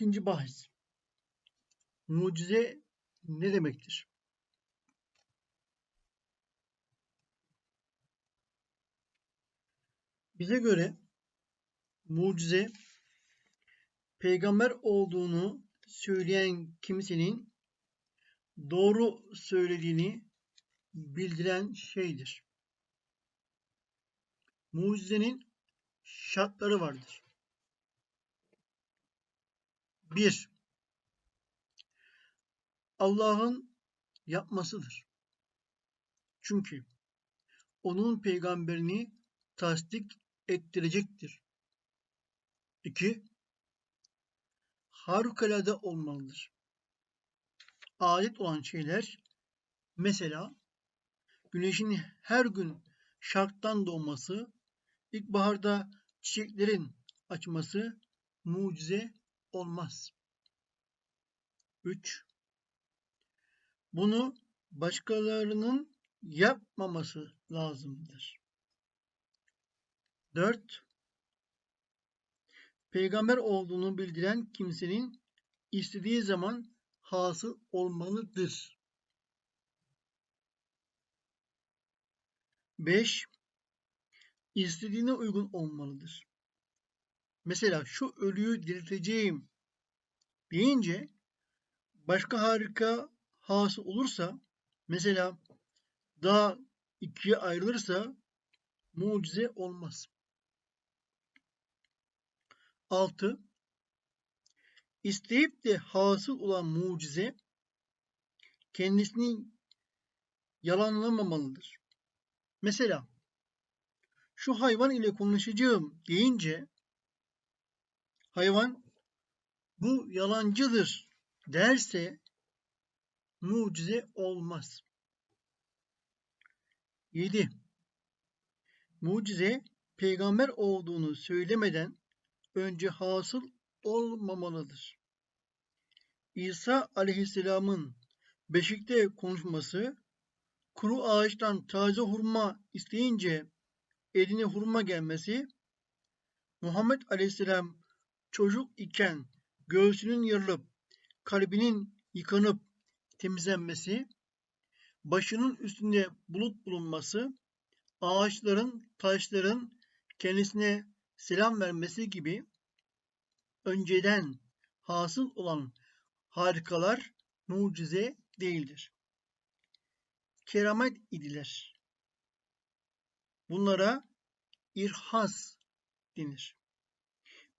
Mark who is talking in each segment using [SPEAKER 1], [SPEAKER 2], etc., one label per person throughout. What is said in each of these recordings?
[SPEAKER 1] İkinci bahis. Mucize ne demektir? Bize göre mucize peygamber olduğunu söyleyen kimsenin doğru söylediğini bildiren şeydir. Mucizenin şartları vardır. 1. Allah'ın yapmasıdır. Çünkü onun peygamberini tasdik ettirecektir. 2. Harikulade olmalıdır. Adet olan şeyler mesela güneşin her gün şarktan doğması, ilkbaharda çiçeklerin açması mucize olmaz. 3. Bunu başkalarının yapmaması lazımdır. 4. Peygamber olduğunu bildiren kimsenin istediği zaman hasıl olmalıdır. 5. İstediğine uygun olmalıdır. Mesela şu ölüyü dirilteceğim deyince başka harika hasıl olursa mesela daha ikiye ayrılırsa mucize olmaz. 6. İsteyip de hasıl olan mucize kendisini yalanlamamalıdır. Mesela şu hayvan ile konuşacağım deyince hayvan bu yalancıdır derse mucize olmaz. 7. Mucize peygamber olduğunu söylemeden önce hasıl olmamalıdır. İsa aleyhisselamın beşikte konuşması, kuru ağaçtan taze hurma isteyince eline hurma gelmesi, Muhammed aleyhisselam çocuk iken göğsünün yarılıp kalbinin yıkanıp temizlenmesi, başının üstünde bulut bulunması, ağaçların, taşların kendisine selam vermesi gibi önceden hasıl olan harikalar mucize değildir. Keramet idiler. Bunlara irhas denir.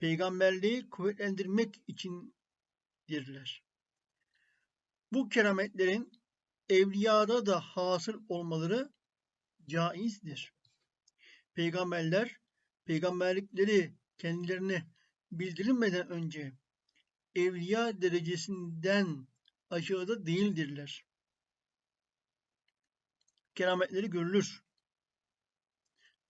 [SPEAKER 1] Peygamberliği kuvvetlendirmek içindirler. Bu kerametlerin evliyada da hasıl olmaları caizdir. Peygamberler peygamberlikleri kendilerine bildirilmeden önce evliya derecesinden aşağıda değildirler. Kerametleri görülür.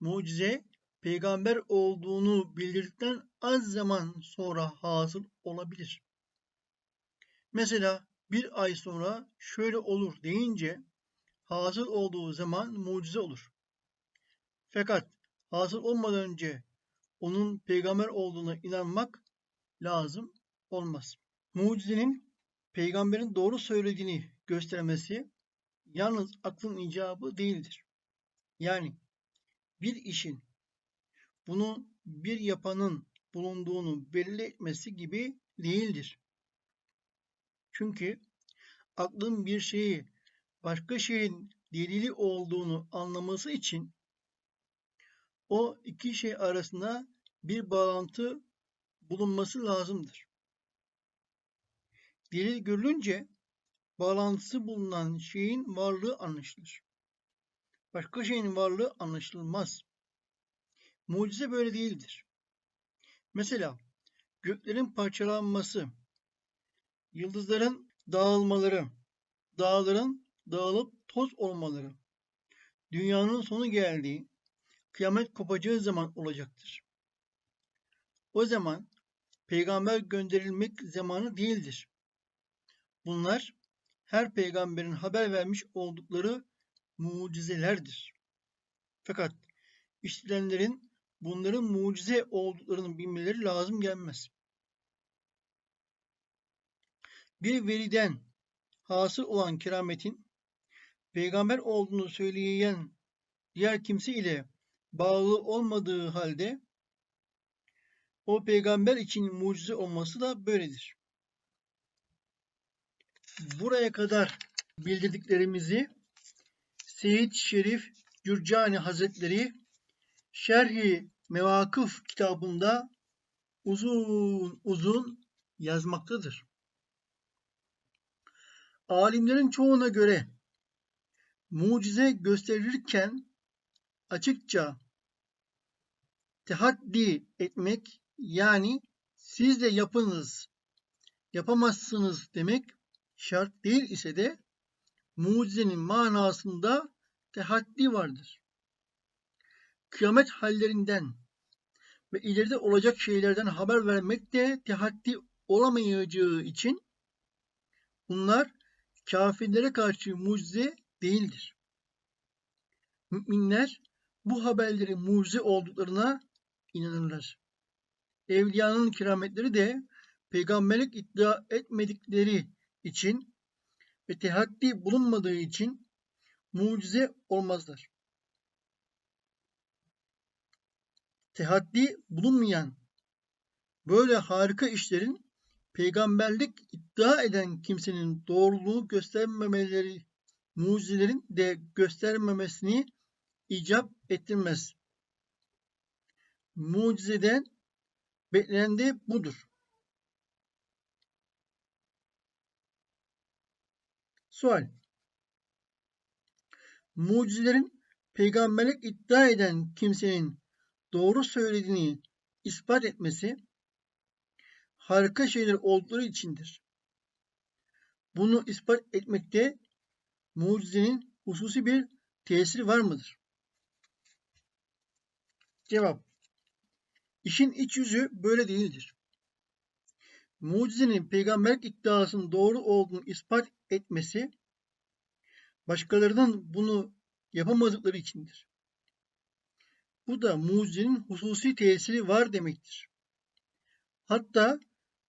[SPEAKER 1] Mucize peygamber olduğunu bildirdikten az zaman sonra hasıl olabilir. Mesela bir ay sonra şöyle olur deyince hasıl olduğu zaman mucize olur. Fakat hasıl olmadan önce onun peygamber olduğuna inanmak lazım olmaz. Mucizenin peygamberin doğru söylediğini göstermesi yalnız aklın icabı değildir. Yani bir işin bunu bir yapanın bulunduğunu belli etmesi gibi değildir. Çünkü aklın bir şeyi başka şeyin delili olduğunu anlaması için o iki şey arasında bir bağlantı bulunması lazımdır. Delil görülünce bağlantısı bulunan şeyin varlığı anlaşılır. Başka şeyin varlığı anlaşılmaz. Mucize böyle değildir. Mesela göklerin parçalanması, yıldızların dağılmaları, dağların dağılıp toz olmaları, dünyanın sonu geldiği, kıyamet kopacağı zaman olacaktır. O zaman peygamber gönderilmek zamanı değildir. Bunlar her peygamberin haber vermiş oldukları mucizelerdir. Fakat işitilenlerin bunların mucize olduklarını bilmeleri lazım gelmez. bir veliden hasıl olan kerametin peygamber olduğunu söyleyen diğer kimse ile bağlı olmadığı halde o peygamber için mucize olması da böyledir. Buraya kadar bildirdiklerimizi Seyyid Şerif Cürcani Hazretleri Şerhi Mevakıf kitabında uzun uzun yazmaktadır. Alimlerin çoğuna göre mucize gösterilirken açıkça tehaddi etmek yani siz de yapınız, yapamazsınız demek şart değil ise de mucizenin manasında tehaddi vardır. Kıyamet hallerinden ve ileride olacak şeylerden haber vermek de tehaddi olamayacağı için bunlar kafirlere karşı mucize değildir. Müminler bu haberlerin mucize olduklarına inanırlar. Evliyanın kerametleri de peygamberlik iddia etmedikleri için ve tehaddi bulunmadığı için mucize olmazlar. Tehaddi bulunmayan böyle harika işlerin peygamberlik iddia eden kimsenin doğruluğu göstermemeleri, mucizelerin de göstermemesini icap ettirmez. Mucizeden beklenen de budur. Sual Mucizelerin peygamberlik iddia eden kimsenin doğru söylediğini ispat etmesi harika şeyler oldukları içindir. Bunu ispat etmekte mucizenin hususi bir tesiri var mıdır? Cevap İşin iç yüzü böyle değildir. Mucizenin peygamberlik iddiasının doğru olduğunu ispat etmesi başkalarının bunu yapamadıkları içindir. Bu da mucizenin hususi tesiri var demektir. Hatta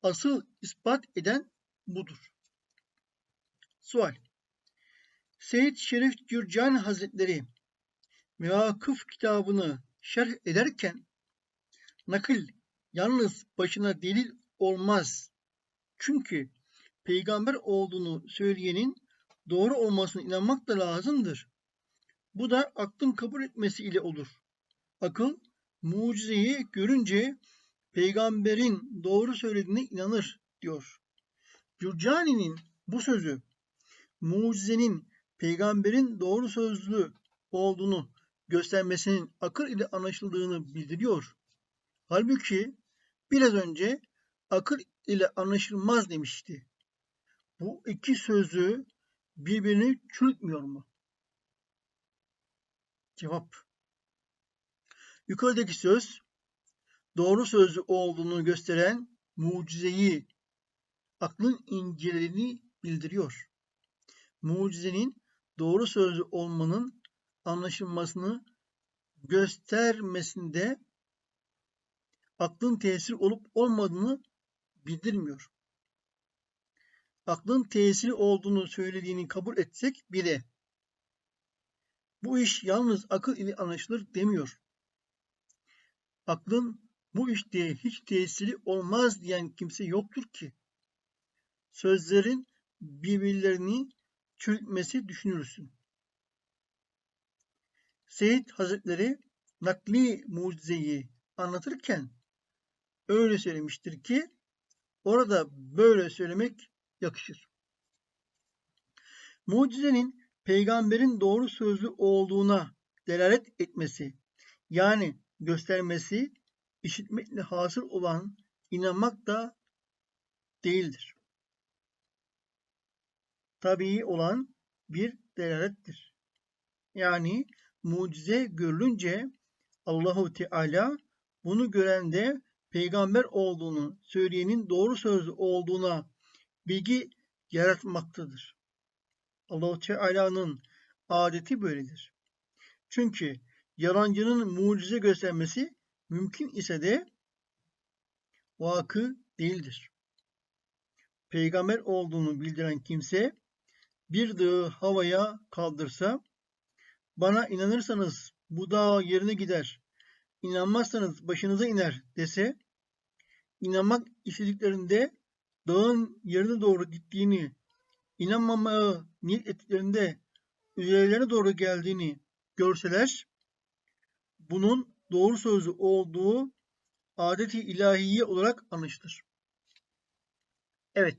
[SPEAKER 1] asıl ispat eden budur. Sual Seyyid Şerif Cürcan Hazretleri Mevakıf kitabını şerh ederken nakil yalnız başına delil olmaz. Çünkü peygamber olduğunu söyleyenin doğru olmasına inanmak da lazımdır. Bu da aklın kabul etmesi ile olur. Akıl mucizeyi görünce peygamberin doğru söylediğine inanır diyor. Cürcani'nin bu sözü mucizenin peygamberin doğru sözlü olduğunu göstermesinin akıl ile anlaşıldığını bildiriyor. Halbuki biraz önce akıl ile anlaşılmaz demişti. Bu iki sözü birbirini çürütmüyor mu? Cevap. Yukarıdaki söz doğru sözlü olduğunu gösteren mucizeyi aklın incelediğini bildiriyor. Mucizenin doğru sözlü olmanın anlaşılmasını göstermesinde aklın tesir olup olmadığını bildirmiyor. Aklın tesiri olduğunu söylediğini kabul etsek bile bu iş yalnız akıl ile anlaşılır demiyor. Aklın bu işte hiç tesiri olmaz diyen kimse yoktur ki. Sözlerin birbirlerini çürütmesi düşünürsün. Seyit Hazretleri nakli mucizeyi anlatırken öyle söylemiştir ki orada böyle söylemek yakışır. Mucizenin peygamberin doğru sözlü olduğuna delalet etmesi yani göstermesi işitmekle hasıl olan inanmak da değildir. Tabii olan bir delalettir. Yani mucize görülünce Allahu Teala bunu gören de peygamber olduğunu söyleyenin doğru sözlü olduğuna bilgi yaratmaktadır. Allahu Teala'nın adeti böyledir. Çünkü yalancının mucize göstermesi mümkün ise de vakı değildir. peygamber olduğunu bildiren kimse bir dağı havaya kaldırsa bana inanırsanız bu dağ yerine gider, inanmazsanız başınıza iner dese inanmak istediklerinde dağın yerine doğru gittiğini, inanmamaya niyet ettiklerinde üzerlerine doğru geldiğini görseler bunun doğru sözü olduğu adeti ilahiye olarak anlaşılır. Evet.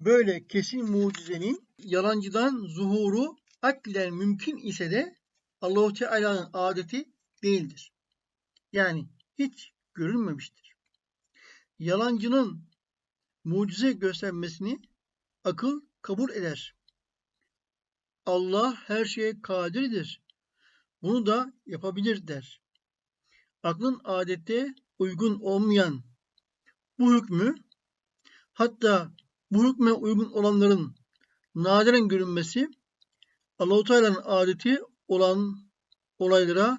[SPEAKER 1] Böyle kesin mucizenin yalancıdan zuhuru aklen mümkün ise de Allahu Teala'nın adeti değildir. Yani hiç görülmemiştir. Yalancının mucize göstermesini akıl kabul eder. Allah her şeye kadirdir. Bunu da yapabilir der. Aklın adette uygun olmayan bu hükmü hatta bu hükme uygun olanların nadiren görünmesi Allahu Teala'nın adeti olan olaylara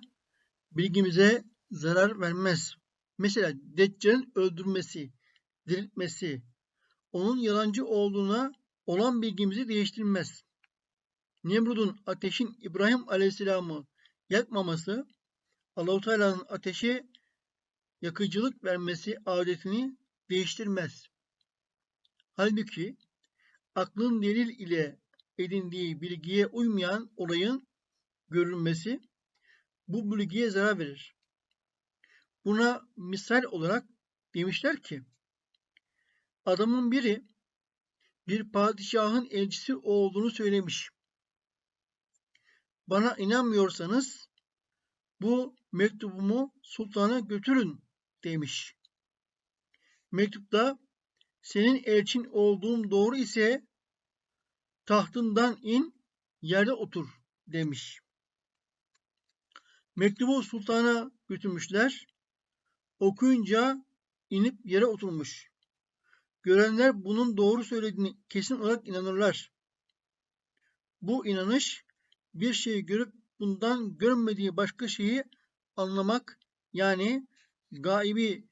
[SPEAKER 1] bilgimize zarar vermez. Mesela Deccal'in öldürmesi, diriltmesi, onun yalancı olduğuna olan bilgimizi değiştirmez. Nemrud'un ateşin İbrahim Aleyhisselam'ı yakmaması, Allahu Teala'nın ateşe yakıcılık vermesi adetini değiştirmez. Halbuki aklın delil ile edindiği bilgiye uymayan olayın görülmesi bu bilgiye zarar verir. Buna misal olarak demişler ki adamın biri bir padişahın elçisi olduğunu söylemiş. Bana inanmıyorsanız bu mektubumu sultana götürün demiş. Mektupta senin elçin olduğum doğru ise tahtından in, yerde otur demiş. Mektubu sultana götürmüşler. Okuyunca inip yere oturmuş. Görenler bunun doğru söylediğini kesin olarak inanırlar. Bu inanış bir şeyi görüp bundan görmediği başka şeyi anlamak yani gaibi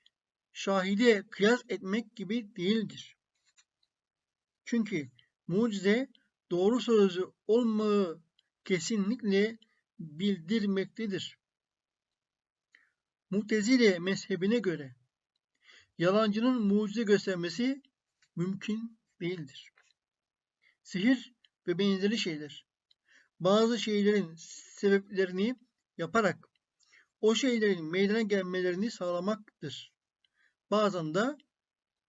[SPEAKER 1] şahide kıyas etmek gibi değildir. Çünkü mucize doğru sözü olmağı kesinlikle bildirmektedir. Mutezile mezhebine göre yalancının mucize göstermesi mümkün değildir. Sihir ve benzeri şeyler bazı şeylerin sebeplerini yaparak o şeylerin meydana gelmelerini sağlamaktır. Bazen de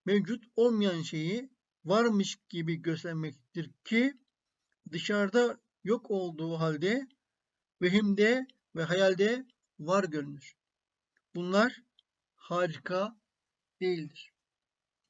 [SPEAKER 1] mevcut olmayan şeyi varmış gibi göstermektir ki dışarıda yok olduğu halde vehimde ve hayalde var görünür. Bunlar harika değildir.